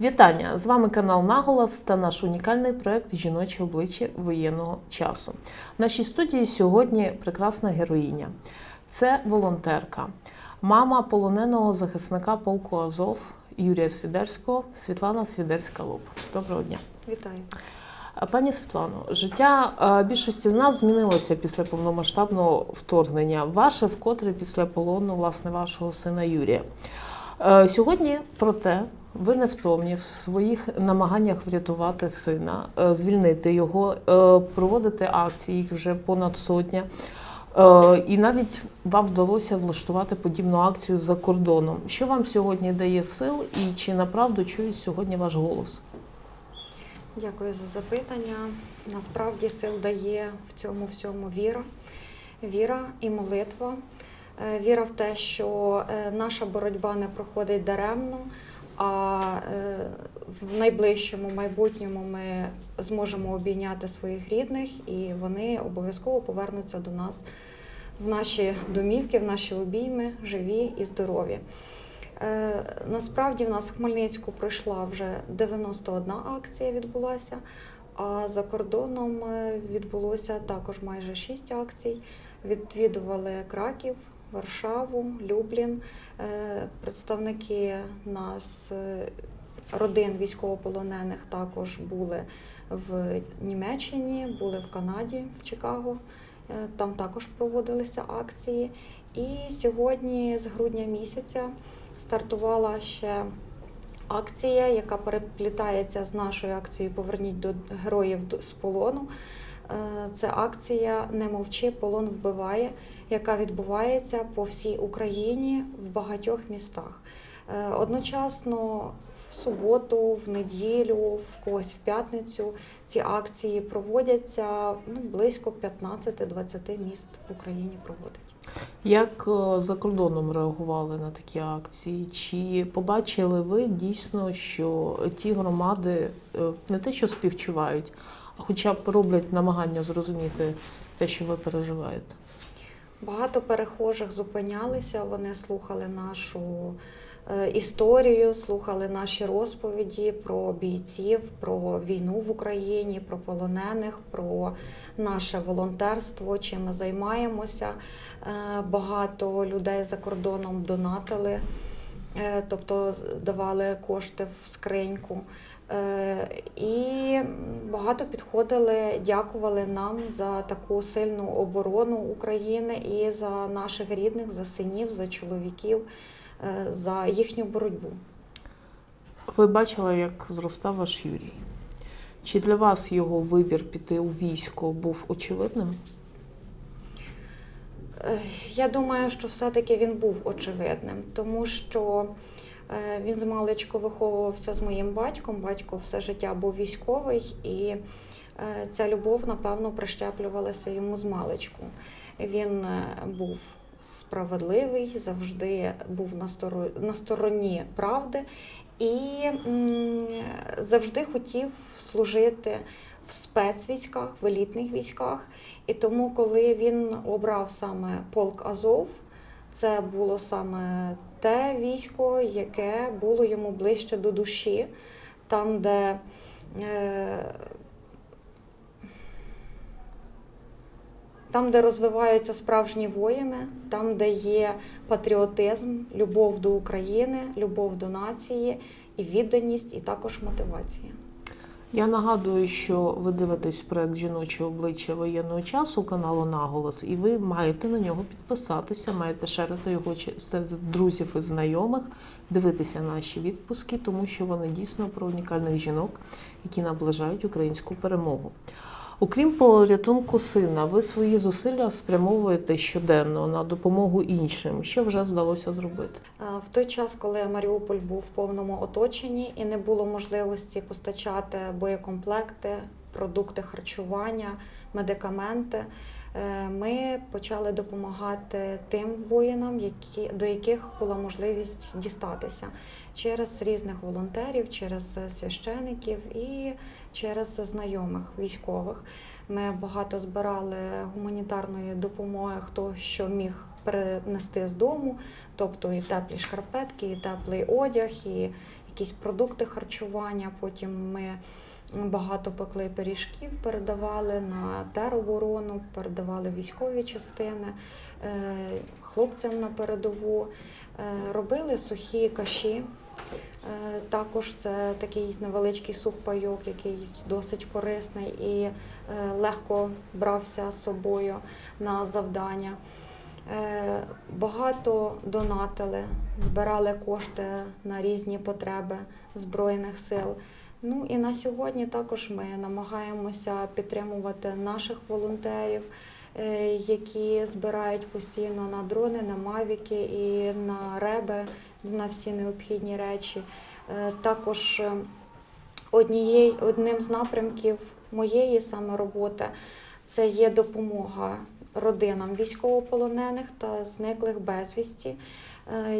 Вітання! З вами канал Наголос та наш унікальний проект Жіноче обличчя воєнного часу. В нашій студії сьогодні прекрасна героїня. Це волонтерка, мама полоненого захисника полку Азов Юрія Свідерського, Світлана Свідерська-Луб. Доброго дня. Вітаю. Пані Світлано, життя е, більшості з нас змінилося після повномасштабного вторгнення. Ваше вкотре після полону власне вашого сина Юрія. Е, Сьогодні, проте, ви невтомні в своїх намаганнях врятувати сина, е, звільнити його, е, проводити акції, їх вже понад сотня. І навіть вам вдалося влаштувати подібну акцію за кордоном. Що вам сьогодні дає сил і чи направду чують сьогодні ваш голос? Дякую за запитання. Насправді сил дає в цьому всьому віра, віра і молитва. Е, Віра в те, що е, наша боротьба не проходить даремно, а е, в найближчому майбутньому ми зможемо обійняти своїх рідних, і вони обов'язково повернуться до нас в наші домівки, в наші обійми, живі і здорові. Насправді в нас в Хмельницьку пройшла вже 91 акція відбулася, а за кордоном відбулося також майже 6 акцій. Відвідували Краків, Варшаву, Люблін. Е, Представники нас, е, родин військовополонених, також були в Німеччині, були в Канаді, в Чикаго. Е, Там також проводилися акції. І сьогодні, з грудня місяця, стартувала ще акція, яка переплітається з нашою акцією Поверніть до героїв з полону. Е, Це акція Не мовчи, полон вбиває, яка відбувається по всій Україні в багатьох містах. Е, Одночасно в суботу, в неділю, в когось в п'ятницю ці акції проводяться ну, близько 15-20 міст в Україні проводять. Як е, за кордоном реагували на такі акції? Чи побачили ви дійсно, що ті громади не те, що співчувають, хоча б роблять намагання зрозуміти те, що ви переживаєте? Багато перехожих зупинялися, вони слухали нашу е, історію, слухали наші розповіді про бійців, про війну в Україні, про полонених, про наше волонтерство, чим ми займаємося. Е, Багато людей за кордоном донатили, тобто давали кошти в скриньку. Е, І багато підходили, дякували нам за таку сильну оборону України і за наших рідних, за синів, за чоловіків, е, за їхню боротьбу. Ви бачили, як зростав ваш Юрій? Чи для вас його вибір піти у військо був очевидним? Е, Я думаю, що все-таки він був очевидним, тому що е, він з маличку виховувався з моїм батьком. Батько все життя був військовий, і е, ця любов, напевно, прищеплювалася йому з маличку. Він був справедливий, завжди був на стороні правди і завжди хотів служити в спецвійськах, в елітних військах. І тому, коли він обрав саме полк Азов, це було саме те військо, яке було йому ближче до душі, там, де е, там, де розвиваються справжні воїни, там, де є патріотизм, любов до України, любов до нації, і відданість, і також мотивація. Я нагадую, що ви дивитесь проект Жіноче обличчя воєнного часу каналу Наголос, і ви маєте на нього підписатися, маєте шерити його серед друзів і знайомих, дивитися наші відпуски, тому що вони дійсно про унікальних жінок, які наближають українську перемогу. Окрім порятунку сина, ви свої зусилля спрямовуєте щоденно на допомогу іншим. Що вже вдалося зробити? Е, В той час, коли Маріуполь був в повному оточенні і не було можливості постачати боєкомплекти, продукти харчування, медикаменти, ми почали допомагати тим воїнам, які, до яких була можливість дістатися через різних волонтерів, через священиків і через знайомих військових. Ми багато збирали гуманітарної допомоги, хто що міг перенести з дому, тобто і теплі шкарпетки, і теплий одяг, і якісь продукти харчування. Потім ми багато пекли пиріжків, передавали на тероборону, передавали військові частини е, хлопцям на передову, Е, робили сухі каші. Е, Також це такий невеличкий суп-пайок, який досить корисний і легко брався з собою на завдання. Багато донатили, збирали кошти на різні потреби Збройних сил. Ну і на сьогодні також ми намагаємося підтримувати наших волонтерів, е, які збирають постійно на дрони, на мавіки і на реби, на всі необхідні речі. Е, Також е, однією, одним з напрямків моєї саме роботи це є допомога родинам військовополонених та зниклих безвісті.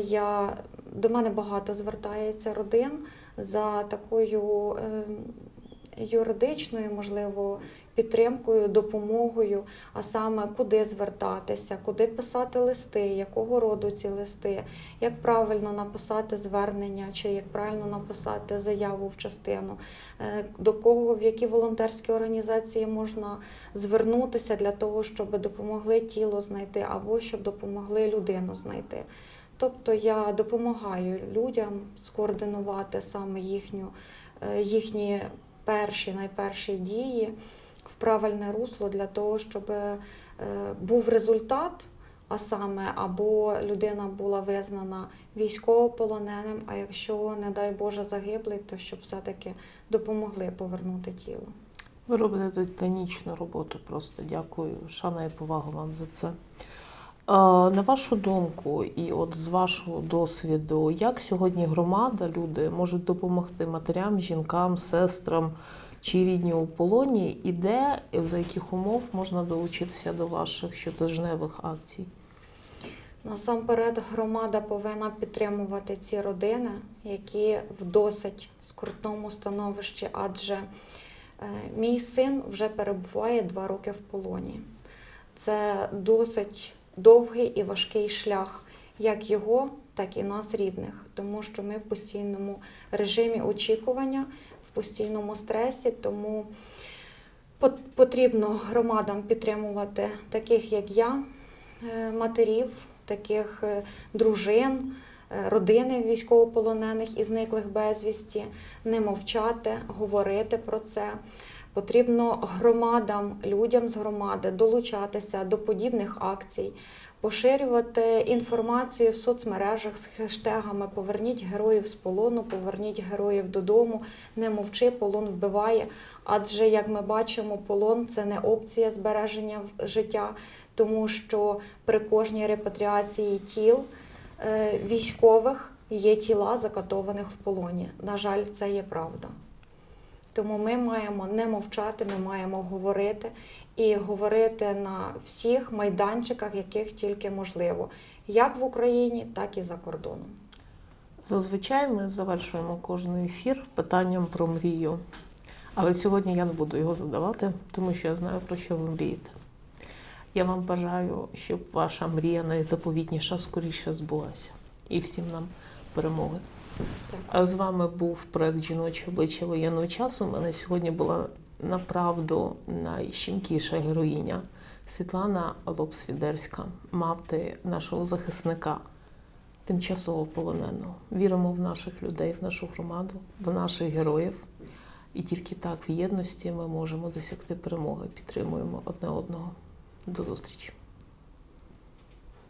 Я, до мене багато звертається родин за такою е, юридичною, можливо, підтримкою, допомогою, а саме куди звертатися, куди писати листи, якого роду ці листи, як правильно написати звернення, чи як правильно написати заяву в частину, е, до кого, в які волонтерські організації можна звернутися для того, щоб допомогли тіло знайти або щоб допомогли людину знайти. Тобто я допомагаю людям скоординувати саме їхню, е, їхні перші найперші дії в правильне русло для того, щоб е, був результат, а саме або людина була визнана військовополоненим, а якщо, не дай Боже, загиблий, то щоб все-таки допомогли повернути тіло. Ви робите титанічну роботу. Просто дякую. Шана і повага вам за це. На вашу думку, і от з вашого досвіду, як сьогодні громада, люди можуть допомогти матерям, жінкам, сестрам чи рідні у полоні, і де, за яких умов можна долучитися до ваших щотижневих акцій? Насамперед, громада повинна підтримувати ці родини, які в досить скрутному становищі, адже е, мій син вже перебуває два роки в полоні. Це досить довгий і важкий шлях, як його, так і нас рідних, тому що ми в постійному режимі очікування, в постійному стресі, тому потрібно громадам підтримувати таких, як я, е, матерів, таких е, дружин, е, родини військовополонених і зниклих безвісті, не мовчати, говорити про це. Потрібно громадам, людям з громади долучатися до подібних акцій, поширювати інформацію в соцмережах з хештегами Поверніть героїв з полону, поверніть героїв додому, не мовчи, полон вбиває. Адже, як ми бачимо, полон це не опція збереження життя, тому що при кожній репатріації тіл е, військових є тіла закатованих в полоні. На жаль, це є правда. Тому ми маємо не мовчати, ми маємо говорити і говорити на всіх майданчиках, яких тільки можливо, як в Україні, так і за кордоном. Зазвичай ми завершуємо кожен ефір питанням про мрію. Але сьогодні я не буду його задавати, тому що я знаю, про що ви мрієте. Я вам бажаю, щоб ваша мрія найзаповітніша скоріше збулася. І всім нам перемоги. А з вами був проект Жіноче обличчя воєнного часу. У мене сьогодні була направду найщемкіша героїня Світлана Лобсвідерська, мати нашого захисника, тимчасово полоненого. Віримо в наших людей, в нашу громаду, в наших героїв. І тільки так в єдності ми можемо досягти перемоги. Підтримуємо одне одного. До зустрічі.